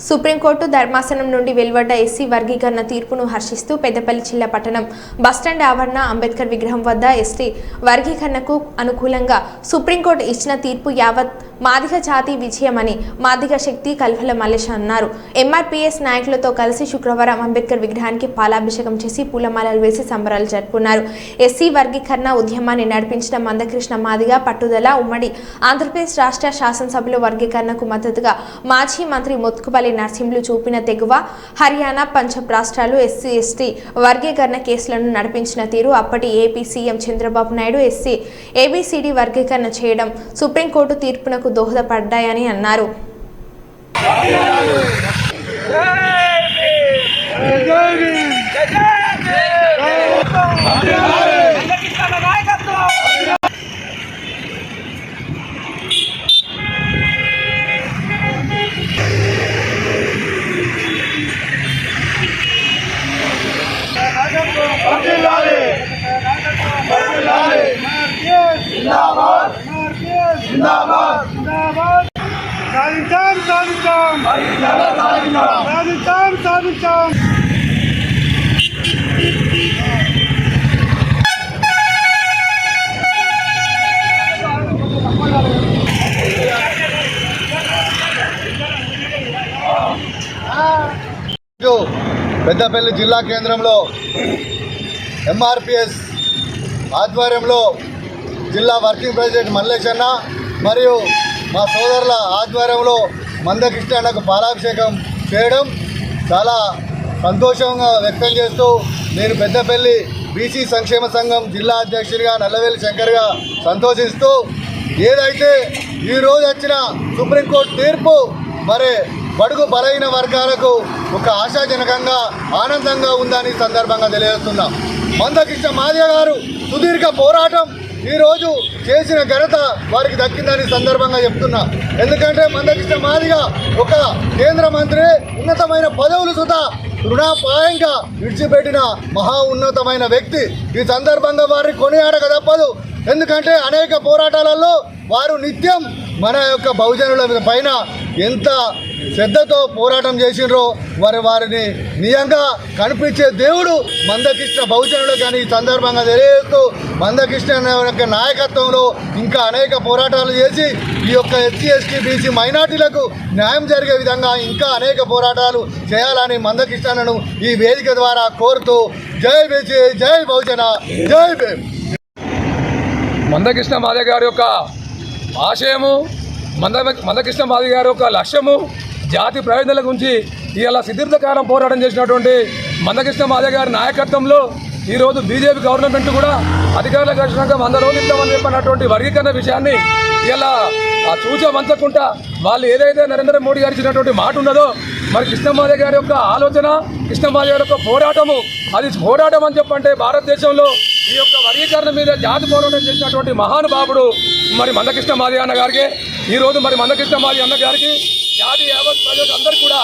Supreme court ధర్మాసనం నుండి వెలువడ్డ SC వర్గీకరణ తీర్పును హర్షిస్తూ పెద్దపల్లి జిల్లా పట్టణం బస్టాండ్ ఆవరణ అంబేద్కర్ విగ్రహం వద్ద ఎస్టీ వర్గీకరణకు అనుకూలంగా సుప్రీంకోర్టు ఇచ్చిన తీర్పు యావత్ మాదిగ జాతి విజయమని మాదిగ శక్తి కల్వల మల్లేష్ అన్నారు. ఎంఆర్పీఎస్ నాయకులతో కలిసి శుక్రవారం అంబేద్కర్ విగ్రహానికి పాలాభిషేకం చేసి పూలమాలలు వేసి సంబరాలు జరుపుకున్నారు. ఎస్సీ వర్గీకరణ ఉద్యమాన్ని నడిపించిన మందకృష్ణ మాదిగ పట్టుదల ఉమ్మడి ఆంధ్రప్రదేశ్ రాష్ట్ర శాసనసభలో వర్గీకరణకు మద్దతుగా మాజీ మంత్రి మొత్తుకుపల్లి నర్సింహులు చూపిన తెగువ హర్యానా పంజాబ్ రాష్ట్రాలు ఎస్సీ ఎస్టీ వర్గీకరణ కేసులను నడిపించిన తీరు అప్పటి AP CM Chandrababu Naidu SC ABCD వర్గీకరణ చేయడం సుప్రీంకోర్టు తీర్పునకు దోహదపడ్డాయని అన్నారు. సాధించాం సాధించాం సాధించాం సాధించాం ఈరోజు పెద్దపల్లి జిల్లా కేంద్రంలో ఎంఆర్పిఎస్ ఆధ్వర్యంలో జిల్లా వర్కింగ్ ప్రెసిడెంట్ మల్లేశన్న మరియు మా సోదరుల ఆధ్వర్యంలో మందకృష్ణకు పాలాభిషేకం చేయడం చాలా సంతోషంగా వ్యక్తం చేస్తూ నేను పెద్దపల్లి బీసీ సంక్షేమ సంఘం జిల్లా అధ్యక్షుడిగా నల్లవేలి శంకర్గా సంతోషిస్తూ ఏదైతే ఈరోజు వచ్చిన సుప్రీంకోర్టు తీర్పు మరి బడుగు బలైన వర్గాలకు ఒక ఆశాజనకంగా ఆనందంగా ఉందని సందర్భంగా తెలియజేస్తున్నాం. మందకృష్ణ మాదిగ గారు సుదీర్ఘ పోరాటం ఈరోజు చేసిన ఘనత వారికి దక్కిందని సందర్భంగా చెప్తున్నా. ఎందుకంటే మందకృష్ణ మాదిగా ఒక కేంద్ర మంత్రి ఉన్నతమైన పదవులు సుతా రుణాపాయంగా విడిచిపెట్టిన మహా ఉన్నతమైన వ్యక్తి ఈ సందర్భంగా వారిని కొనియాడక తప్పదు. ఎందుకంటే అనేక పోరాటాలలో వారు నిత్యం మన యొక్క బహుజనుల పైన ఎంత శ్రద్ధతో పోరాటం చేసినరో వారి వారిని నిజంగా కనిపించే దేవుడు మందకృష్ణ బహుజనులు. కానీ ఈ సందర్భంగా తెలియజేస్తూ మందకృష్ణ యొక్క నాయకత్వంలో ఇంకా అనేక పోరాటాలు చేసి ఈ యొక్క ఎస్సీ ఎస్టీ బీసీ మైనార్టీలకు న్యాయం జరిగే విధంగా ఇంకా అనేక పోరాటాలు చేయాలని మందకృష్ణను ఈ వేదిక ద్వారా కోరుతూ జై బీసీ జై బహుజన జై భీమ్. మందకృష్ణ మాదే గారి యొక్క ఆశయము మంద మందకృష్ణ మాది గారి యొక్క లక్ష్యము జాతి ప్రయోజనాల గురించి ఇలా సుదీర్ఘకాలం పోరాటం చేసినటువంటి మందకృష్ణ మాదే గారి నాయకత్వంలో ఈరోజు బీజేపీ గవర్నమెంట్ కూడా అధికారులకు వచ్చినాక వంద రోజులు ఇద్దామని చెప్పినటువంటి వర్గీకరణ విషయాన్ని ఇలా ఆ చూచ వాళ్ళు ఏదైతే నరేంద్ర మోడీ గారు ఇచ్చినటువంటి మాట ఉన్నదో మరి కృష్ణమాదే గారి యొక్క ఆలోచన కృష్ణమాదే గారి యొక్క పోరాటము అది పోరాటం అని చెప్పంటే భారతదేశంలో ఈ యొక్క వర్గీకరణ మీద జాతి పోరాటం చేసినటువంటి మహానుభావుడు మరి మందకృష్ణ మాది అన్న గారికి ఈరోజు మరి మందకృష్ణ మాది అన్న గారికి జాతి యావత్ ప్రజలకు అందరికీ కూడా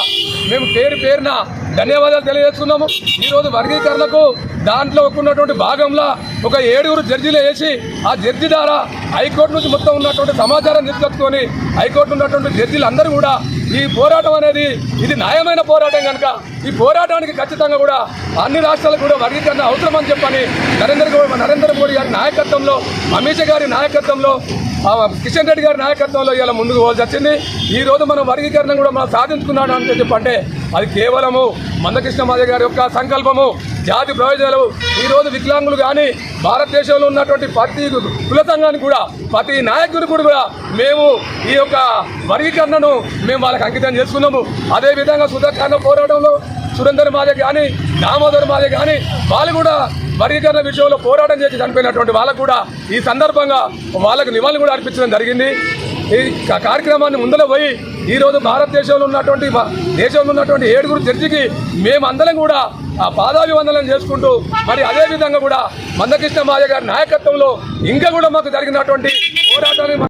మేము పేరు పేరున ధన్యవాదాలు తెలియజేస్తున్నాము. ఈరోజు వర్గీకరణకు దాంట్లో ఉన్నటువంటి భాగంలో ఒక ఏడుగురు జడ్జీలు వేసి ఆ జడ్జి ద్వారా హైకోర్టు నుంచి మొత్తం ఉన్నటువంటి సమాచారం తీసుకొచ్చుకొని హైకోర్టు ఉన్నటువంటి జడ్జీలు అందరూ కూడా ఈ పోరాటం అనేది ఇది న్యాయమైన పోరాటం కనుక ఈ పోరాటానికి ఖచ్చితంగా కూడా అన్ని రాష్ట్రాలకు కూడా వర్గీకరణ అవసరం అని చెప్పని నరేంద్ర నరేంద్ర మోడీ గారి నాయకత్వంలో అమిత్ షా గారి నాయకత్వంలో కిషన్ రెడ్డి గారి నాయకత్వంలో ఇలా ముందుకు పోవాల్సి వచ్చింది. ఈ రోజు మనం వర్గీకరణ కూడా మనం సాధించుకున్నాడు అని చెప్పంటే అది కేవలము మందకృష్ణ మాధవ్ గారి యొక్క సంకల్పము. జాతి ప్రయోజనాలు ఈ రోజు వికలాంగులు కానీ భారతదేశంలో ఉన్నటువంటి ప్రతి కుల సంఘానికి కూడా ప్రతి నాయకుడు కూడా మేము ఈ యొక్క వర్గీకరణను మేము వాళ్ళకి అంకితం చేసుకున్నాము. అదేవిధంగా సుధాకరణ పోరాటంలో సురేందర్ మాదే కానీ దామోదర్ మాదే కానీ వాళ్ళు కూడా వర్గీకరణ విషయంలో పోరాటం చేసి చనిపోయినటువంటి వాళ్ళకు కూడా ఈ సందర్భంగా వాళ్ళకు నివాళులు కూడా అర్పించడం జరిగింది. ఈ కార్యక్రమాన్ని ముందర పోయి ఈ రోజు భారతదేశంలో ఉన్నటువంటి దేశంలో ఉన్నటువంటి ఏడుగురు జడ్జికి మేమందరం కూడా ఆ పాదాభివందనం చేసుకుంటూ మరి అదే విధంగా కూడా మందకృష్ణ మాయ గారి నాయకత్వంలో ఇంకా కూడా మాకు జరిగినటువంటి పోరాటాన్ని